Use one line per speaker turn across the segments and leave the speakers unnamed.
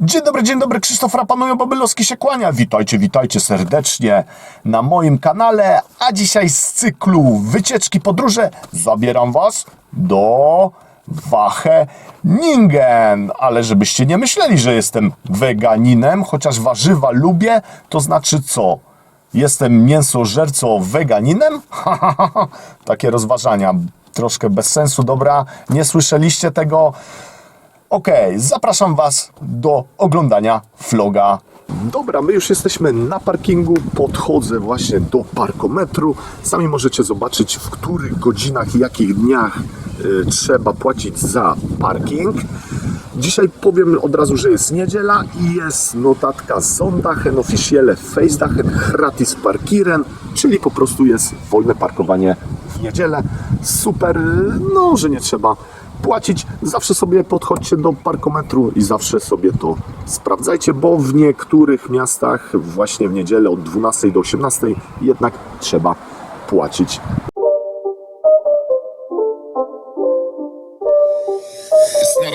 Dzień dobry, dzień dobry, Krzysztof Rapanujo Babylowski się kłania. Witajcie, witajcie serdecznie na moim kanale, a dzisiaj z cyklu Wycieczki Podróże zabieram Was do Wacheningen. Ale żebyście nie myśleli, że jestem weganinem, chociaż warzywa lubię, to znaczy co? Jestem mięsożercą weganinem? Takie rozważania troszkę bez sensu, dobra, nie słyszeliście tego? Okej, zapraszam Was do oglądania vloga. Dobra, my już jesteśmy na parkingu. Podchodzę właśnie do parkometru. Sami możecie zobaczyć, w których godzinach i jakich dniach y, trzeba płacić za parking. Dzisiaj powiem od razu, że jest niedziela i jest notatka Sondachen, officielle Feestdachen, gratis parkieren, czyli po prostu jest wolne parkowanie w niedzielę. Super, no, że nie trzeba płacić. Zawsze sobie podchodźcie do parkometru i zawsze sobie to sprawdzajcie, bo w niektórych miastach właśnie w niedzielę od 12 do 18 jednak trzeba płacić.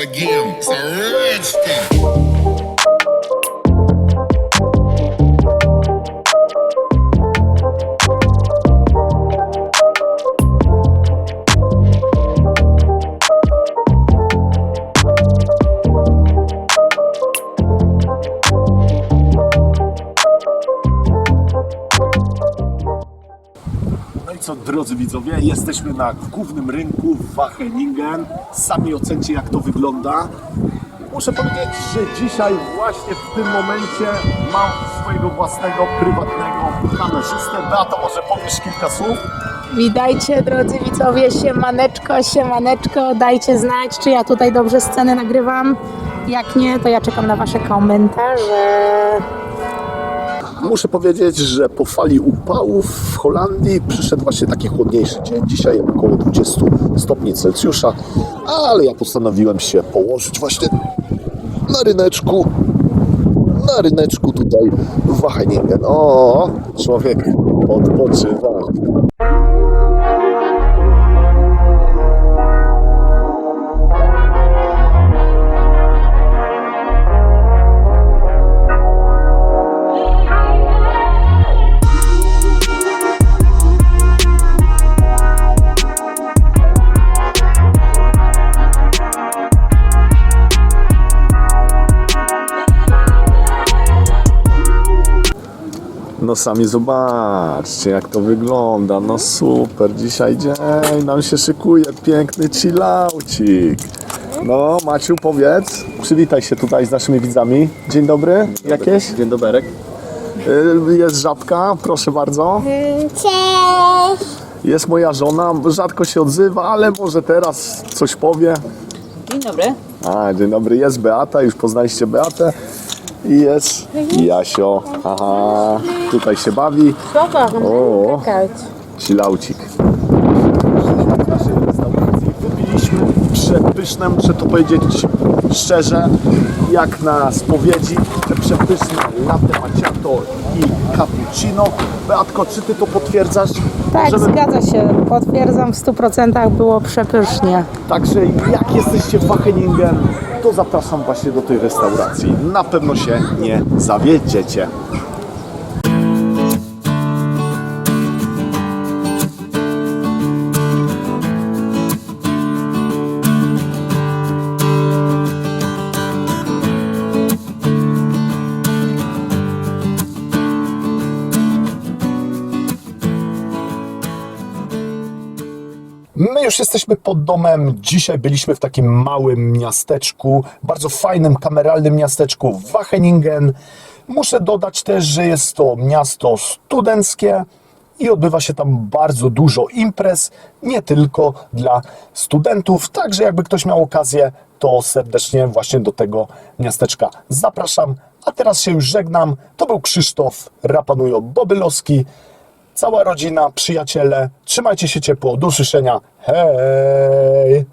again. It's a rich thing.
Co, drodzy widzowie, jesteśmy na głównym rynku w Wacheningen. Sami ocencie, jak to wygląda. Muszę powiedzieć, że dzisiaj właśnie w tym momencie mam swojego własnego, prywatnego kamerzystę. Beato, może powiesz kilka słów?
Witajcie drodzy widzowie, siemaneczko, siemaneczko, dajcie znać, czy ja tutaj dobrze sceny nagrywam. Jak nie, to ja czekam na wasze komentarze.
Muszę powiedzieć, że po fali upałów w Holandii przyszedł właśnie taki chłodniejszy dzień. Dzisiaj około 20 stopni Celsjusza, ale ja postanowiłem się położyć właśnie na ryneczku. Na ryneczku tutaj w Wacheningen. O, człowiek odpoczywa. No sami zobaczcie jak to wygląda. No super, dzisiaj dzień nam się szykuje, piękny chillaucik. No Maciu powiedz, przywitaj się tutaj z naszymi widzami. Dzień dobry, jakieś?
Dzień doberek.
Y, Jest żabka, proszę bardzo.
Cześć!
Jest moja żona, rzadko się odzywa, ale może teraz coś powie.
Dzień dobry.
A, dzień dobry, jest Beata, już poznaliście Beatę. I jest Jasio. Aha, tutaj się bawi. O, chillaucik. W naszej restauracji wypiliśmy przepyszne, muszę to powiedzieć szczerze, jak na spowiedzi, te przepyszne latte macchiato i cappuccino. Beatko, czy ty to potwierdzasz?
Tak,
Możemy-
zgadza się, potwierdzam w 100% było przepysznie.
Także jak jesteście w Wacheningen, to zapraszam właśnie do tej restauracji. Na pewno się nie zawiedziecie. My już jesteśmy pod domem. Dzisiaj byliśmy w takim małym miasteczku, bardzo fajnym, kameralnym miasteczku Wacheningen. Muszę dodać też, że jest to miasto studenckie i odbywa się tam bardzo dużo imprez, nie tylko dla studentów. Także jakby ktoś miał okazję, to serdecznie właśnie do tego miasteczka zapraszam. A teraz się już żegnam. To był Krzysztof Rapanujo-Bobylowski cała rodzina, przyjaciele. Trzymajcie się ciepło. Do usłyszenia. Hej!